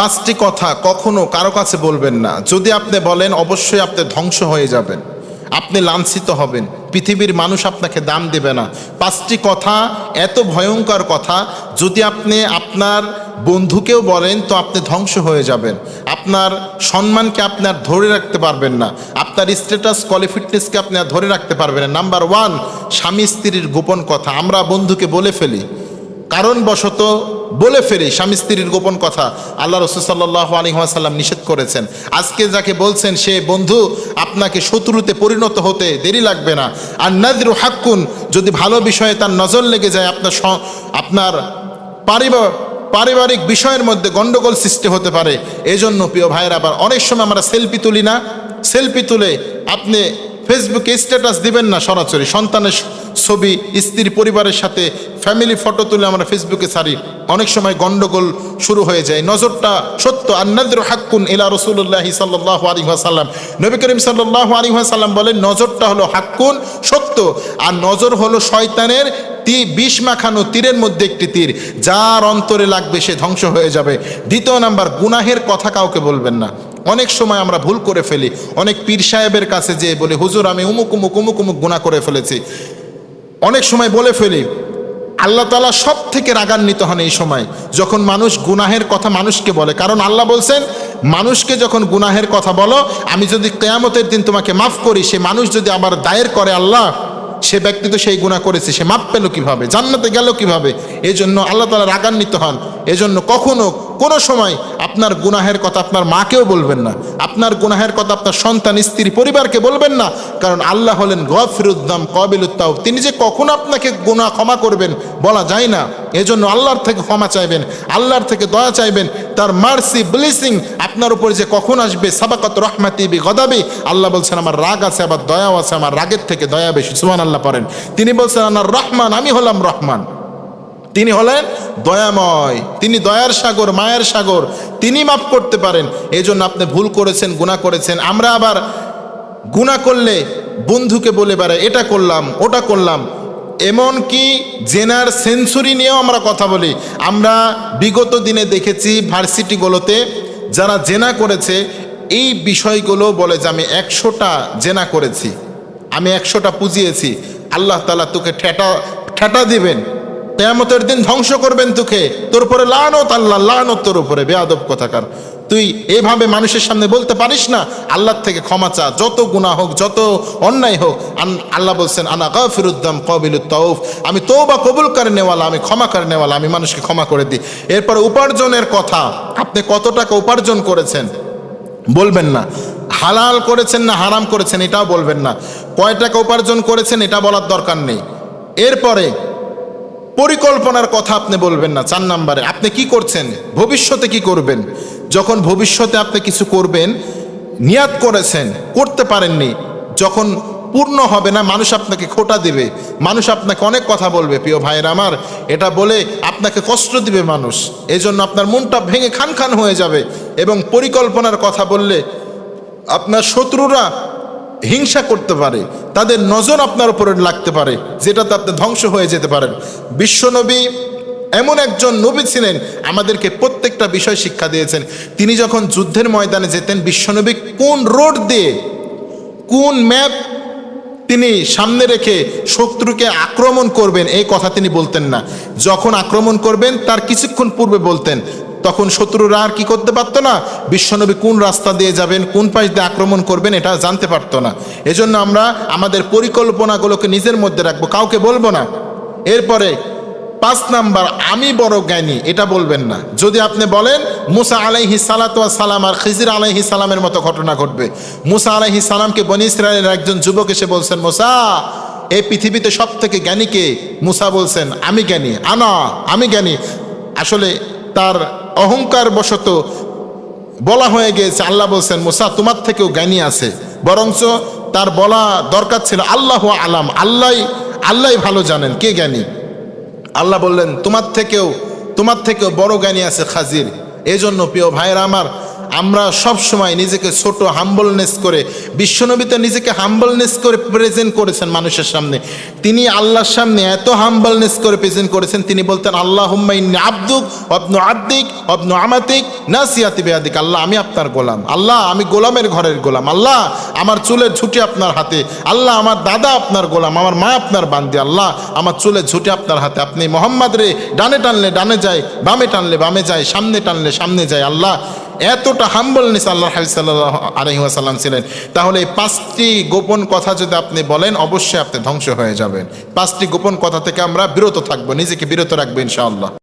পাঁচটি কথা কখনো কারও কাছে বলবেন না। যদি আপনি বলেন, অবশ্যই আপনি ধ্বংস হয়ে যাবেন। আপনি লাঞ্ছিত হবেন। পৃথিবীর মানুষ আপনাকে দাম দেবে না। পাঁচটি কথা এত ভয়ঙ্কর কথা, যদি আপনি আপনার বন্ধুকেও বলেন, তো আপনি ধ্বংস হয়ে যাবেন। আপনার সম্মানকে আপনার ধরে রাখতে পারবেন না। আপনার স্ট্যাটাস কোয়ালিফিটনেসকে আপনি আর ধরে রাখতে পারবেন না। নাম্বার ওয়ান স্বামী স্ত্রীর গোপন কথা। আমরা বন্ধুকে বলে ফেলি কারণবশত বলে ফেরি স্বামী স্ত্রীর গোপন কথা। আল্লাহ রসুল সাল্লাহ আলহিহাসাল্লাম নিষেধ করেছেন। আজকে যাকে বলছেন সে, বন্ধু, আপনাকে শত্রুতে পরিণত হতে দেরি লাগবে না। আর নাজরু হাক্কুন, যদি ভালো বিষয়ে তার নজর লেগে যায়, আপনার আপনার পারিবার পারিবারিক বিষয়ের মধ্যে গণ্ডগোল সৃষ্টি হতে পারে। এজন্য প্রিয় ভাইয়ের, আবার অনেক সময় আমরা সেলফি তুলি না। সেলফি তুলে আপনি ফেসবুকে স্ট্যাটাস দিবেন না সরাসরি। সন্তানের ছবি স্ত্রীর পরিবারের সাথে ফ্যামিলি ফটো তুলে আমরা ফেসবুকে ছাড়ি। অনেক সময় গন্ডগোল শুরু হয়ে যায়। নজরটা সত্য। আন্নাদ্র হাক্কুন ইলা রসুল্লাহি সাল্লাহ আলী সাল্লাম নবী করিম সাল্লাহ আলী সাল্লাম বলেন, নজরটা হলো হাক্কুন, সত্য। আর নজর হলো শয়তানের তি, বিষ মাখানো তীরের মধ্যে একটি তীর। যার অন্তরে লাগবে সে ধ্বংস হয়ে যাবে। দ্বিতীয় নাম্বার, গুনাহের কথা কাউকে বলবেন না। অনেক সময় আমরা ভুল করে ফেলি। অনেক পীর সাহেবের কাছে যেয়ে বলি, হুজুর, আমি উমুক উমুক উমুক উমুক গুণা করে ফেলেছি। অনেক সময় বলে ফেলি, আল্লাহ তালা সব থেকে রাগান্বিত হন এই সময়। যখন মানুষ গুনাহের কথা মানুষকে বলে, কারণ আল্লাহ বলছেন, মানুষকে যখন গুনাহের কথা বলো, আমি যদি কেয়ামতের দিন তোমাকে মাফ করি, সে মানুষ যদি আবার দায়ের করে আল্লাহ, সে ব্যক্তি তো সেই গুণা করেছে, সে মাপ পেল কীভাবে? জান্নাতে গেল কীভাবে? এই জন্য আল্লাহ তালা রাগান্বিত হন। এজন্য কখনো কোনো সময় আপনার গুনাহের কথা আপনার মাকেও বলবেন না। আপনার গুনাহের কথা আপনার সন্তান, স্ত্রী, পরিবারকে বলবেন না। কারণ আল্লাহ হলেন গফিরুদ্দাম কবিলুত্তাও তিনি যে কখন আপনাকে গুনাহ ক্ষমা করবেন বলা যায় না। এজন্য আল্লাহর থেকে ক্ষমা চাইবেন, আল্লাহর থেকে দয়া চাইবেন। তার মার্সি, ব্লিসিং আপনার উপর যে কখন আসবে, সাবাকত রহমাতি বি গদাবি আল্লাহ বলছেন, আমার রাগ আছে, আবার দয়াও আছে, আমার রাগের থেকে দয়া বেশি। সুমান আল্লাহ পারেন তিনি বলছেন আমার রহমান, আমি হলাম রহমান। তিনি হলেন দয়াময়। তিনি দয়ার সাগর, মায়ের সাগর। তিনি মাফ করতে পারেন। এই জন্য আপনি ভুল করেছেন গুণা করেছেন। আমরা আবার গুণা করলে বন্ধুকে বলে বেড়াই, এটা করলাম, ওটা করলাম। এমন কি জেনার সেঞ্চুরি নিয়েও আমরা কথা বলি। আমরা বিগত দিনে দেখেছি ভার্সিটিগুলোতে যারা জেনা করেছে, এই বিষয়গুলো বলে যে, আমি একশোটা জেনা করেছি। আমি একশোটা পুজিয়েছি। আল্লাহ তালা তোকে ঠেটা ঠেটা দিবেন। কেয়ামতের দিন ধ্বংস করবেন তোকে। তোর উপরে লানত, আল্লাহ, লানত তোর উপরে, বেয়াদব কথাকার তুই এভাবে মানুষের সামনে বলতে পারিস না, আল্লাহর থেকে ক্ষমা চা, যত গুণা হোক, যত অন্যায় হোক আল্লাহ বলছেন, আনা গফিরুদ্দাম কবিল তৌফ আমি তো বা কবুল করে নেওয়ালা, আমি ক্ষমা করে নেওয়ালা, আমি মানুষকে ক্ষমা করে দিই। এরপর উপার্জনের কথা, আপনি কত টাকা উপার্জন করেছেন? বলবেন না। হালাল করেছেন না, হারাম করেছেন, এটাও বলবেন না। কয় টাকা উপার্জন করেছেন, এটা বলার দরকার নেই। এরপরে পরিকল্পনার কথা আপনি বলবেন না, চার নাম্বারে। আপনি কি করছেন? ভবিষ্যতে কি করবেন? যখন ভবিষ্যতে আপনি কিছু করবেন, নিয়াত করেছেন, করতে পারেননি, যখন পূর্ণ হবে না, মানুষ আপনাকে খোটা দিবে। মানুষ আপনাকে অনেক কথা বলবে, প্রিয় ভাইয়ের আমার, এটা বলে আপনাকে কষ্ট দিবে মানুষ। এই জন্য আপনার মনটা ভেঙে খান খান হয়ে যাবে এবং পরিকল্পনার কথা বললে আপনার শত্রুরা হিংসা করতে পারে, তাদের নজর আপনার উপরে লাগতে পারে, যেটাতে আপনি ধ্বংস হয়ে যেতে পারেন। বিশ্বনবী এমন একজন নবী ছিলেন, আমাদেরকে প্রত্যেকটা বিষয় শিক্ষা দিয়েছেন। তিনি যখন যুদ্ধের ময়দানে যেতেন বিশ্বনবী কোন রোড দিয়ে, কোন ম্যাপ তিনি সামনে রেখে শত্রুকে আক্রমণ করবেন, এই কথা তিনি বলতেন না। যখন আক্রমণ করবেন, তার কিছুক্ষণ পূর্বে বলতেন তখন শত্রুরা আর কি করতে পারতো না? বিশ্বনবী কোন রাস্তা দিয়ে যাবেন, কোন পাশ দিয়ে আক্রমণ করবেন, এটা জানতে পারতো না। এজন্য আমরা আমাদের পরিকল্পনাগুলোকে নিজের মধ্যে রাখব, কাউকে বলব না। এরপরে পাঁচ নাম্বার, আমি বড় জ্ঞানী, এটা বলবেন না। যদি আপনি বলেন, মুসা আলাইহি সালাতু সালাম আর খিজির আলাইহি সালামের মতো ঘটনা ঘটবে। মুসা আলাইহি সালামকে বনি একজন যুবক এসে বলছেন, মুসা, এই পৃথিবীতে সব থেকে জ্ঞানীকে মুসা বলছেন, আমি জ্ঞানী। আনা, আমি জ্ঞানী। আসলে তার অহংকার বশত বলা হয়ে গিয়েছে, আল্লাহ বলছেন, মোসা, তোমার থেকেও জ্ঞানী আছে। বরঞ্চ তার বলা দরকার ছিল আল্লাহ আলাম আল্লাহ আল্লাহ ভালো জানেন, কে জ্ঞানী? আল্লাহ বললেন, তোমার থেকেও তোমার থেকেও বড় জ্ঞানী আছে খাজির। এই জন্য প্রিয় ভাইয়েরা আমার আমরা সব সময় নিজেকে ছোট হাম্বলনেস করে বিশ্বনবীতে নিজেকে হাম্বলনেস করে প্রেজেন্ট করেছেন মানুষের সামনে। তিনি আল্লাহর সামনে এত হাম্বলনেস করে প্রেজেন্ট করেছেন, তিনি বলতেন আল্লাহ হুম্মাইন্নি আব্দুক অবনু আব্দিক অবনু আমাতিক নাসিয়াতি বেয়াদিক। আল্লাহ, আমি আপনার গোলাম। আল্লাহ, আমি গোলামের ঘরের গোলাম। আল্লাহ, আমার চুলের ঝুঁটি আপনার হাতে। আল্লাহ, আমার দাদা আপনার গোলাম। আমার মা আপনার বান্দি। আল্লাহ, আমার চুলের ঝুঁটি আপনার হাতে। আপনি মোহাম্মদ রে, ডানে টানলে ডানে যায়, বামে টানলে বামে যায়, সামনে টানলে সামনে যায়। আল্লাহ এতটা হাম্বলনেস আল্লাহ হাবিব সাল্লাহ আলহিহাসাল্লাম ছিলেন। তাহলে এই পাঁচটি গোপন কথা যদি আপনি বলেন, অবশ্যই আপনি ধ্বংস হয়ে যাবেন। পাঁচটি গোপন কথা থেকে আমরা বিরত থাকব, নিজেকে বিরত রাখব ইনশাআল্লাহ।